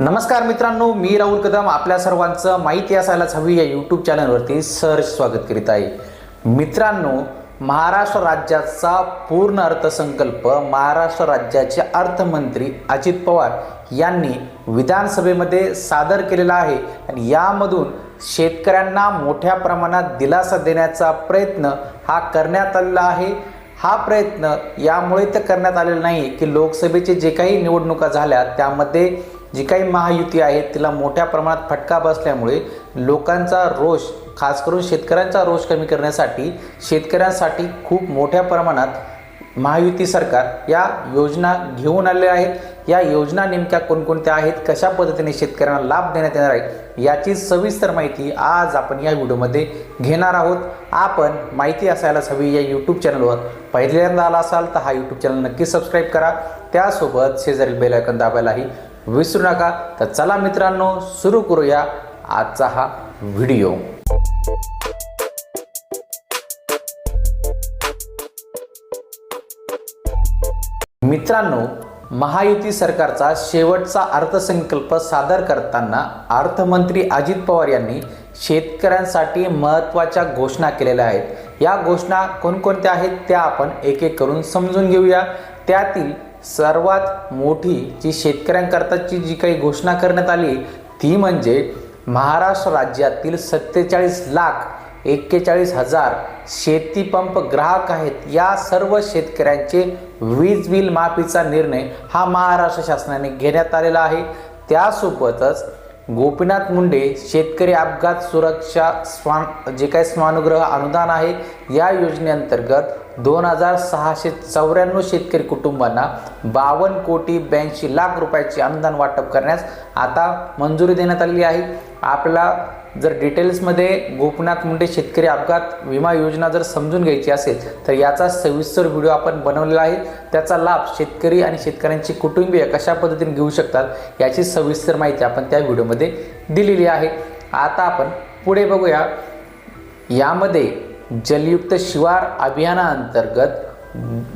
नमस्कार मित्रांनो मी राहुल कदम. आपल्या सर्वांचं माहिती असायलाच हवी या यूट्यूब चॅनलवरती सहर्ष स्वागत करीत आहे. मित्रांनो महाराष्ट्र राज्याचा पूर्ण अर्थसंकल्प महाराष्ट्र राज्याचे अर्थमंत्री अजित पवार यांनी विधानसभेमध्ये सादर केलेला आहे. आणि यामधून शेतकऱ्यांना मोठ्या प्रमाणात दिलासा देण्याचा प्रयत्न हा करण्यात आलेला आहे. हा प्रयत्न यामुळे तर करण्यात आलेला नाही की लोकसभेचे जे काही निवडणुका झाल्या त्यामध्ये जी काही महायुती आहे तिला मोठ्या प्रमाणात फटका बसल्यामुळे लोकांचा रोष खास करून शेतकऱ्यांचा रोष कमी करण्यासाठी शेतकऱ्यांसाठी खूप मोठ्या प्रमाणात महायुती सरकार या योजना घेऊन आलेल्या आहेत. या योजना नेमक्या कोणकोणत्या आहेत कशा पद्धतीने शेतकऱ्यांना लाभ देण्यात येणार आहे याची सविस्तर माहिती आज आपण या व्हिडिओमध्ये घेणार आहोत. आपण माहिती असायलाच हवी या यूट्यूब चॅनलवर पहिल्यांदा आला असाल तर हा यूट्यूब चॅनल नक्की सबस्क्राईब करा. त्यासोबत शेजारील बेलायकन दाबायलाही विसरू नका. तर चला मित्रांनो सुरू करूया आजचा हा व्हिडिओ. मित्रांनो महायुती सरकारचा शेवटचा अर्थसंकल्प सादर करताना अर्थमंत्री अजित पवार यांनी शेतकऱ्यांसाठी महत्त्वाच्या घोषणा केलेल्या आहेत. या घोषणा कोणकोणत्या आहेत त्या आपण एक एक करून समजून घेऊया. त्यातील सर्वात मोठी जी शेतकऱ्यांकरताची जी काही घोषणा करण्यात आली ती म्हणजे महाराष्ट्र राज्यातील सत्तेचाळीस लाख एक्केचाळीस हजार शेतीपंप ग्राहक आहेत या सर्व शेतकऱ्यांचे वीज बिल माफीचा निर्णय हा महाराष्ट्र शासनाने घेण्यात आलेला आहे. त्यासोबतच गोपीनाथ मुंडे शेतकरी अपघात सुरक्षा स्वान जे काही स्वानुग्रह अनुदान आहे या योजनेअंतर्गत दोन हजार सहाशे चौऱ्याण्णव शेतकरी कुटुंबांना बावन्न कोटी ब्याऐंशी लाख रुपयाचे अनुदान वाटप करण्यास आता मंजुरी देण्यात आलेली आहे. आपल्याला जर डिटेल्समध्ये गोपनाथ मुंडे शेतकरी अपघात विमा योजना जर समजून घ्यायची असेल तर याचा सविस्तर व्हिडिओ आपण बनवलेला आहे. त्याचा लाभ शेतकरी आणि शेतकऱ्यांची कुटुंबीय कशा पद्धतीने घेऊ शकतात याची सविस्तर माहिती आपण त्या व्हिडिओमध्ये दिलेली आहे. आता आपण पुढे बघूया. यामध्ये जलयुक्त शिवार अभियानाअंतर्गत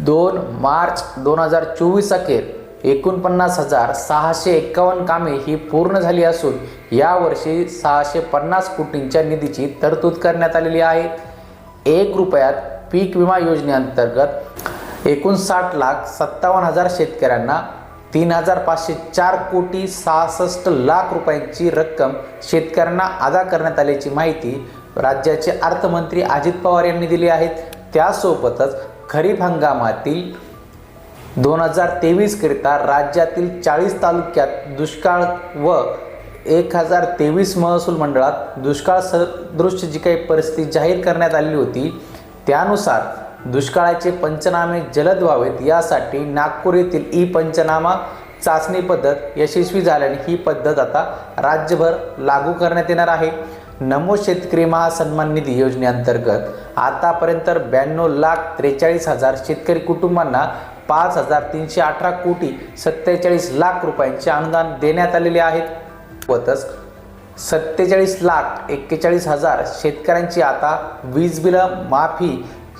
दोन मार्च दोन हजार चोवीस अखेर एकोणपन्नास हजार सहाशे एक्कावन्न कामे ही पूर्ण झाली असून यावर्षी सहाशे पन्नास कोटींच्या निधीची तरतूद करण्यात आलेली आहे. एक रुपयात पीक विमा योजनेअंतर्गत एकोणसाठ लाख सत्तावन्न हजार शेतकऱ्यांना तीन हजार पाचशे चार कोटी सहासष्ट लाख रुपयांची रक्कम शेतकऱ्यांना अदा करण्यात आल्याची माहिती राज्याचे अर्थमंत्री अजित पवार यांनी दिली आहेत. त्यासोबतच खरीप हंगामातील दोन हजार तेवीसकरिता राज्यातील चाळीस तालुक्यात दुष्काळ व एक हजार तेवीस महसूल मंडळात दुष्काळ सदृश जी काही परिस्थिती जाहीर करण्यात आलेली होती त्यानुसार दुष्काळाचे पंचनामे जलद व्हावेत यासाठी नागपूर येथील ई पंचनामा चाचणी पद्धत यशस्वी झाल्याने ही पद्धत आता राज्यभर लागू करण्यात येणार आहे. नमो शेतकरी महासन्मान निधी योजनेअंतर्गत आतापर्यंत ब्याण्णव लाख त्रेचाळीस हजार शेतकरी कुटुंबांना पाच हजार तीनशे अठरा कोटी सत्तेचाळीस लाख रुपयांचे अनुदान देण्यात आलेले आहेत. सोबतच सत्तेचाळीस लाख एक्केचाळीस हजार शेतकऱ्यांची आता वीज बिलं माफी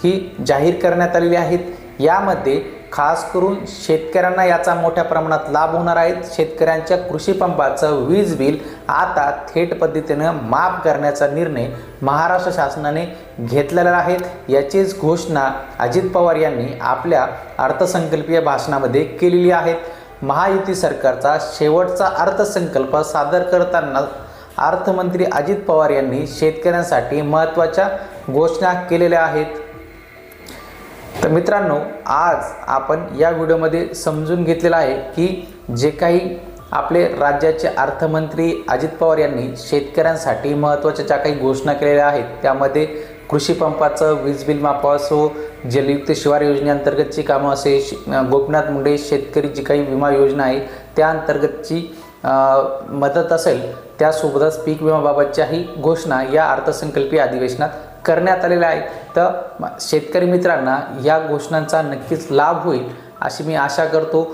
ही जाहीर करण्यात आलेली आहेत. यामध्ये खास करून शेतकऱ्यांना याचा मोठ्या प्रमाणात लाभ होणार आहेत. शेतकऱ्यांच्या कृषीपंपाचं वीज बिल आता थेट पद्धतीनं माफ करण्याचा निर्णय महाराष्ट्र शासनाने घेतलेला आहे. याचीच घोषणा अजित पवार यांनी आपल्या अर्थसंकल्पीय भाषणामध्ये केलेली आहे. महायुती सरकारचा शेवटचा अर्थसंकल्प सादर करताना अर्थमंत्री अजित पवार यांनी शेतकऱ्यांसाठी महत्त्वाच्या घोषणा केलेल्या आहेत. मित्रांनो आज आपण या व्हिडिओमध्ये समजून घेतलेलं आहे की जे काही आपले राज्याचे अर्थमंत्री अजित पवार यांनी शेतकऱ्यांसाठी महत्त्वाच्या ज्या काही घोषणा केलेल्या आहेत त्यामध्ये कृषी पंपाचं वीज बिल माफ असो जलयुक्त शिवार योजनेअंतर्गतची कामं असे गोपीनाथ मुंडे शेतकरी जी काही विमा योजना आहे त्या अंतर्गतची मदत असेल त्यासोबतच पीक विमाबाबतच्याही घोषणा या अर्थसंकल्पीय अधिवेशनात करण्यात आलेल्या आहेत तर शेतकरी मित्रांना या घोषणांचा नक्कीच लाभ होईल अशी मी आशा करतो.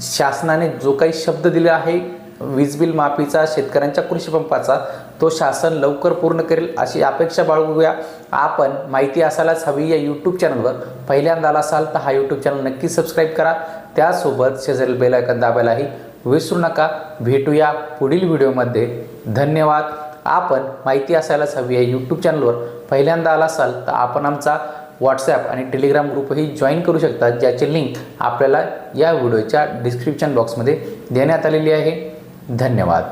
शासनाने जो काही शब्द दिला आहे वीज बिल माफीचा शेतकऱ्यांच्या कृषी पंपाचा तो शासन लवकर पूर्ण करेल अशी अपेक्षा बाळगूया. आपण माहिती असायलाच हवी या यूट्यूब चॅनलवर पहिल्यांदा आला असाल तर हा यूट्यूब चॅनल नक्की सबस्क्राईब करा. त्यासोबत शेजारील बेलायकन दाबायलाही विसरू नका. भेटूया पुढील व्हिडिओमध्ये धन्यवाद. आपण माहिती असायलाच हवी आहे यूट्यूब चॅनलवर पहिल्यांदा आला असाल तर आपण आमचा व्हॉट्सॲप आणि टेलिग्राम ग्रुपही जॉईन करू शकता ज्याची लिंक आपल्याला या व्हिडिओच्या डिस्क्रिप्शन बॉक्समध्ये देण्यात आलेली आहे. धन्यवाद.